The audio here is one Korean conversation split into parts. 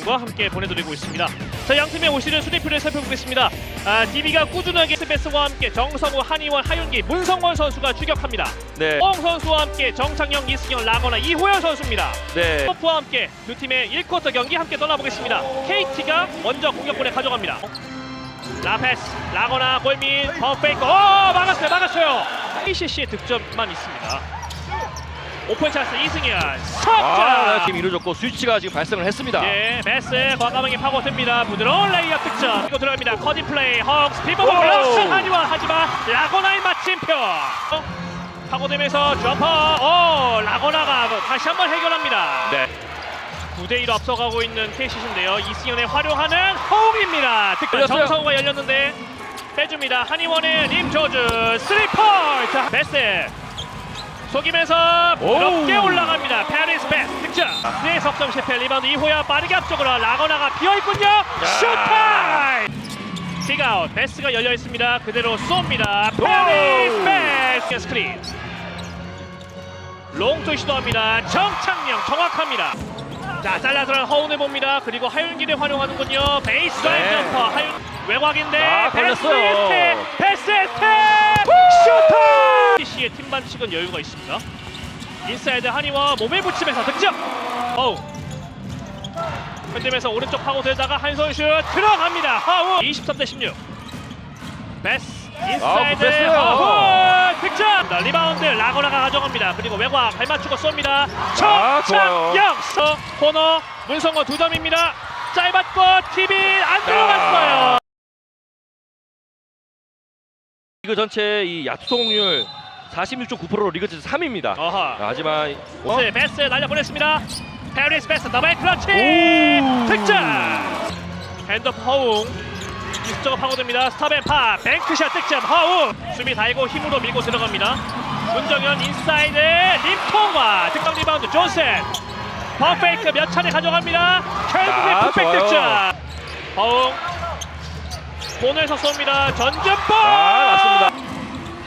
과 함께 보내드리고 있습니다. 자, 양 팀의 올 시즌 순위표를 살펴보겠습니다. 아, DB가 꾸준하게 스베스와 함께 정성우, 한희원, 하윤기, 문성원 선수가 추격합니다. 네. 홍 선수와 함께 정창영, 이승현, 라거나, 이호연 선수입니다. 네. 퍼프와 함께 두 팀의 1쿼터 경기 함께 떠나보겠습니다. KT가 먼저 공격권에 가져갑니다. 라페스, 라거나, 골민, 버페이커, 어 막았어요, 막았어요. ACC의 득점만 있습니다. 오픈 찬스 이승현, 석점. 아, 팀 이루어졌고 스위치가 지금 발생을 했습니다. 예, 베스 과감하게 파고듭니다. 부드러운 레이업 득점. 이거 들어갑니다. 커디 플레이, 헉스, 피버 오! 럭스 하지만 하지만 라거나의 마침표. 어? 파고들면서 점퍼. 어, 라거나가 다시 한번 해결합니다. 네. 9대 1 앞서가고 있는 KCC인데요. 이승현의 활용하는 호응입니다. 득점. 정성우가 열렸는데 빼줍니다. 한의원의 림조즈 3포인트. 베스 속이면서 부드럽게 오우. 올라갑니다. 페리스 베스 득점. 네 석점 실패 리바운드 이호야 빠르게 앞쪽으로 라거나가 비어있군요. 슛타임. 킥아웃 베스가 열려 있습니다. 그대로 쏩니다. 페리스 베스 스크린. 롱투 시도합니다. 정창영 정확합니다. 자 잘라 들어간 허운을 봅니다. 그리고 하윤기를 활용하는군요. 베이스라인 네. 점퍼 하윤 외곽인데 아, 걸렸어요. 베스트 베스트 슈터. CC의 팀 반칙은 여유가 있습니다. 인사이드 한이와 몸에 붙이면서 득점. 어우. 흔들면서 오른쪽 파고 들다가 한손 슛 들어갑니다. 하우 23대 16. 베스 인사이드. 하우 득점. 자, 리바운드 라거나가 가져갑니다. 그리고 외곽 발 맞추고 쏩니다. 아, 좋아요. 정창영 서 코너 문성호 두 점입니다. 짧았고 TV 안 들어갔어요. 리그 전체 이 야투 성공률 46.9%로 리그 전체 3위입니다. 어하. 하지만 어? 네, 베스 날려보냈습니다. 페리스 베스 더블 클러치 오! 득점. 핸드프 허웅 이수저가 파고듭니다. 스탑앤파 뱅크샷 득점 허웅 수비 달고 힘으로 밀고 들어갑니다. 문정현 인사이드 림통과 득점 리바운드 존슨 퍼페이크 몇 차례 가져갑니다. 결국에 아, 좋아요. 득점. 허웅 본에서 쏩니다. 아, 맞습니다.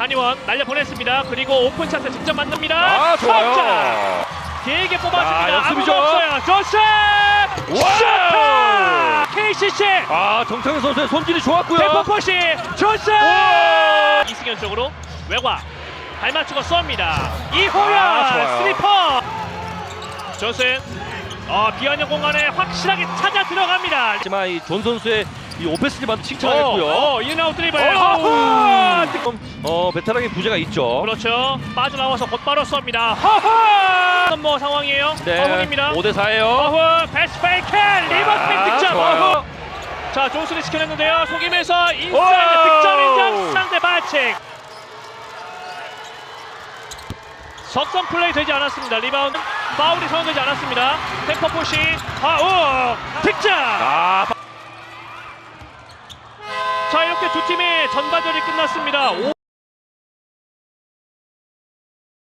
한의원 날려 보냈습니다. 그리고 오픈 찬스 직접 만듭니다. 아! 좋아요. 길게 아, 뽑아줍니다. 연습이죠. 아무도 없어요. 조셉! 와우! 슈터! KCC! 아, 정창현 선수의 손질이 좋았고요. 대포포시! 조셉! 와! 이승현 쪽으로 외곽 발 맞추고 쏩니다. 이호연 아, 좋아요. 스리퍼! 조셉 어, 비어있는 공간에 확실하게 찾아 들어갑니다. 하지만 이 존 선수의 이 오페스 리바운드 칭찬하겠고요. 어, 어, 인아웃 드리블. 어우. 허허! 어, 베테랑의 부재가 있죠. 그렇죠. 빠져나와서 곧바로 쏩니다. 허허! 뭐 상황이에요. 허훈입니다. 5대 4예요. 어후 패스 페이크 리버텍 아, 득점 좋아요. 어후 자 존슨이 지켜냈는데요 속이면서 인사이드 오! 득점 인정 상대 반칙 석점 플레이 되지 않았습니다 리바운드 파울이 선언되지 않았습니다 템퍼 포시 하우 득점 아, 자 이렇게 두 팀의 전반전이 끝났습니다. 오-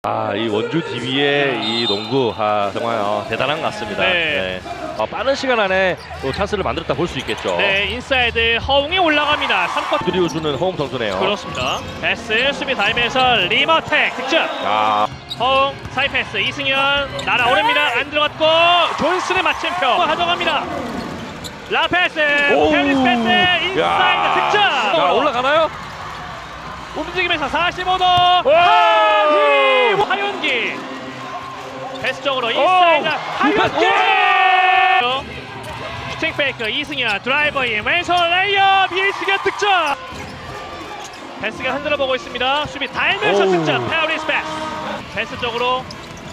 아, 이 원주 DB의 이 농구 아, 정말 어, 대단한 것 같습니다. 네. 어, 빠른 시간 안에 또 찬스를 만들었다 볼 수 있겠죠. 네 인사이드 허웅이 올라갑니다. 3쿼터 그리워주는 허웅 선수네요. 그렇습니다. 패스 수비 달면서 리버텍 득점. 아, 허웅 사이 패스 이승현 날아오릅니다. 안 들어갔고 존슨의 마침표. 가져갑니다. 라페스. 페리스 패스. 인 사이드 야. 득점! 자, 올라가나요? 움직이면서 45도! 와. 하희 하윤기! 패스 쪽으로 인사이드 하윤기 슈팅 페이크 이승현 드라이버인 왼손 레이업! 이승현 득점! 패스가 흔들어 보고 있습니다. 수비 달면서 오우. 득점! 페어리스 패스! 패스 쪽으로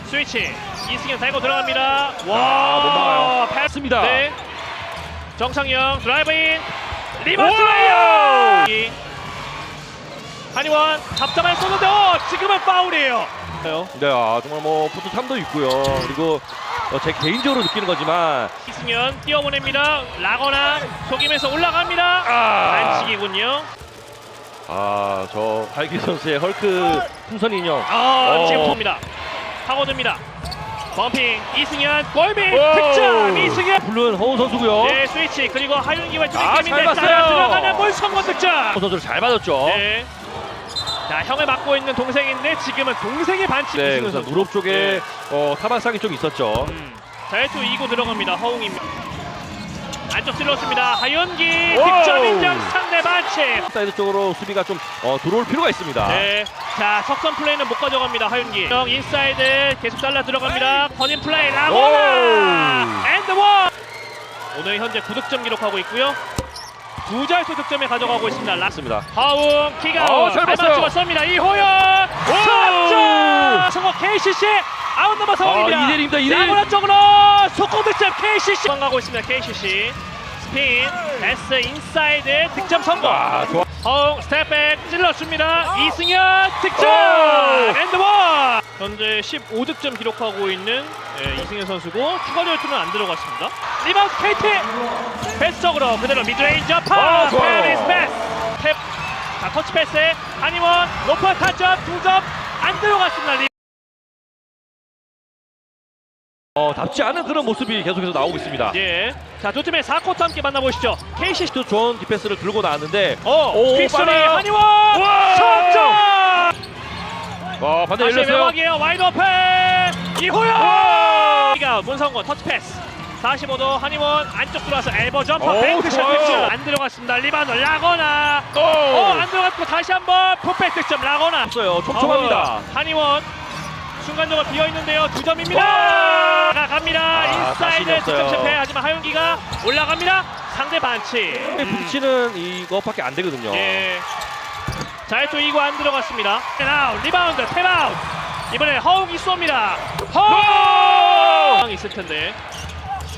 스위치! 이승현 달고 들어갑니다. 아, 못 막아요. 패스 맞습니다. 네. 정창영 드라이브인 리버스 와우. 레이업 한이원 답답한 쏘는데 어, 지금은 파울이에요. 네, 아, 정말 뭐 푸트탐도 있고요. 그리고 어, 제 개인적으로 느끼는 거지만 이승현 뛰어보냅니다. 라거나 속이면서 올라갑니다. 아, 반칙이군요. 아, 저 발기 선수의 헐크 풍선 인형. 아 어. 지금 봅니다. 파고듭니다 범핑 이승현 골밑 와우. 득점 이승현 물론 허웅 선수고요. 네 스위치 그리고 하윤기와 아, 잘 봤어요. 따라 들어가는 볼 성공 득점 선수를 잘 받았죠. 네. 자 형을 맡고 있는 동생인데 지금은 동생의 반칙 네, 이승현 그래서 선수. 무릎 쪽에 어, 타박상이 좀 있었죠. 음. 자유투 2구 들어갑니다 허웅입니다 안쪽 찔렀습니다. 하윤기. 득점 인정 상대 반칙. 사이드 쪽으로 수비가 좀 어, 들어올 필요가 있습니다. 네. 자, 석선 플레이는 못 가져갑니다. 하윤기. 정 인사이드 계속 잘라 들어갑니다. 버닝 플레이 라고나. 앤드 원. 오늘 현재 9득점 기록하고 있고요. 두 자릿수 득점에 가져가고 있습니다. 라 맞습니다. 하웅 키가 어, 잘 봤어요. 찍었습니다. 이호연 석점 성공 KCC 아웃 넘버 성공입니다. 아, 이대일입니다, 이대일. 야구나 쪽으로 속공 득점 KCC 도망가고 있습니다. KCC 스핀 S 인사이드 득점 성공. 아, 좋아. 허웅 스텝백 찔렀습니다. 이승현 득점 오! 앤드원 현재 15득점 기록하고 있는 예, 이승현 선수고 추가 절투는 안 들어갔습니다. 리바운드 KT 패스적으로 그대로 어, 좋아요. 페리스 패스 탭. 자 터치 패스에 한이원 높은 타점 2점 안 들어갔습니다. 어, 답지 않은 그런 모습이 계속해서 나오고 있습니다. 예. 자 두 팀의 4쿼터 함께 만나보시죠. KCC 또 좋은 디펜스를 들고 나왔는데 어 오, 빨라요. 한이원 우와! 석점 어, 반대 다시 열렸어요. 외곽이에요 와이드 오픈 이호연 이가 문성권 터치 패스 45도 한이원 안쪽 들어와서 엘보 점퍼 오, 뱅크샷 좋아요. 득점 안 들어갔습니다 리바운드 라거나 오! 어 안 들어갔고 다시 한번 풋백 득점 라거나 없어요. 촘촘합니다. 어, 한이원 순간적으로 비어 있는데요 두 점입니다 와! 나갑니다 아, 인사이드 자신이 없어요. 실패 하지만 하윤기가 올라갑니다 상대 반칙 음. 부딪히는 이거밖에 안 되거든요. 예. 자, 또 이거 안 들어갔습니다. 앤아웃, 리바운드, 탭아웃. 이번에 허웅이 쏩니다. 허웅! 있을 텐데.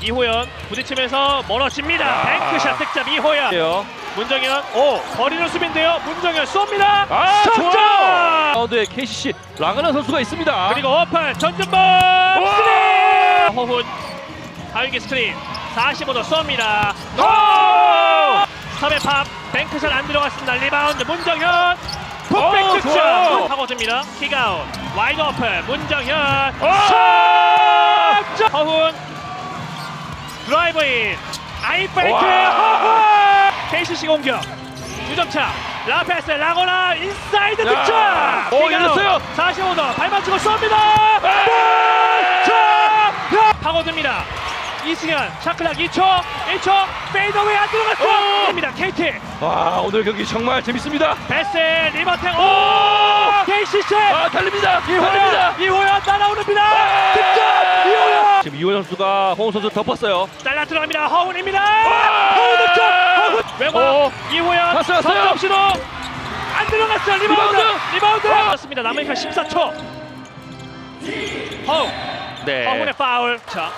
이호연 부딪히면서 멀어집니다. 아. 뱅크샷 득점 이호연. 문정현, 오, 거리는 수비인데요. 문정현 쏩니다. 아, 석점! 좋아요. 가운데 KCC 라그나 선수가 있습니다. 그리고 오픈, 전준범, 와! 스크린! 허훈, 하윤기 스크린. 45도 쏩니다. 오! 스탑의 팝, 뱅크샷 안 들어갔습니다. 리바운드, 문정현. 오, 득점 좋아요. 파고듭니다. 킥아웃 와이드 오픈 문정현 오! 석점 허훈 드라이브인 아이페이크 와. 허훈 KCC 공격 2점차 라페스 라고나 인사이드 야. 득점! 오, 열렸어요. 45도 발 맞추고 쏩니다. 득점! 파고듭니다. 이승현 샤클락 2초 1초 페이더웨이 안 들어갔어. 입니다. KT 와, 오늘 경기 정말 재밌습니다. 베스 리버탱. 오! KCC 아, 달립니다. 달립니다. 이호연 이호연 따라오릅니다. 아! 득점! 이호연 지금 이호연 선수가 홍 선수 덮었어요. 잘라 들어갑니다. 득점 허훈 외곽 어. 이호연 갔어요, 갔어요. 석점 시도 안 들어갔어요 리바운드 리바운드. 리바운드 와! 맞습니다 남으니까 14초 허훈 네. 허훈의 파울 자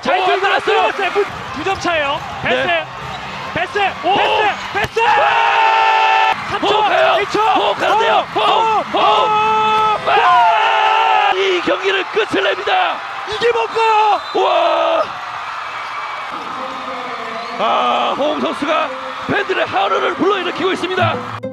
오, 잘 들어갔어요. 들어갔어요 9점 차예요 베스 네. 베스 오! 베스 베스 3초 호흡해요. 1초 호흡 가야 돼요. 호흡, 호흡. 아! 이 경기를 끝을 냅니다. 이게 뭔가요? 와! 아, 홍 선수가 팬들의 하루를 불러일으키고 있습니다.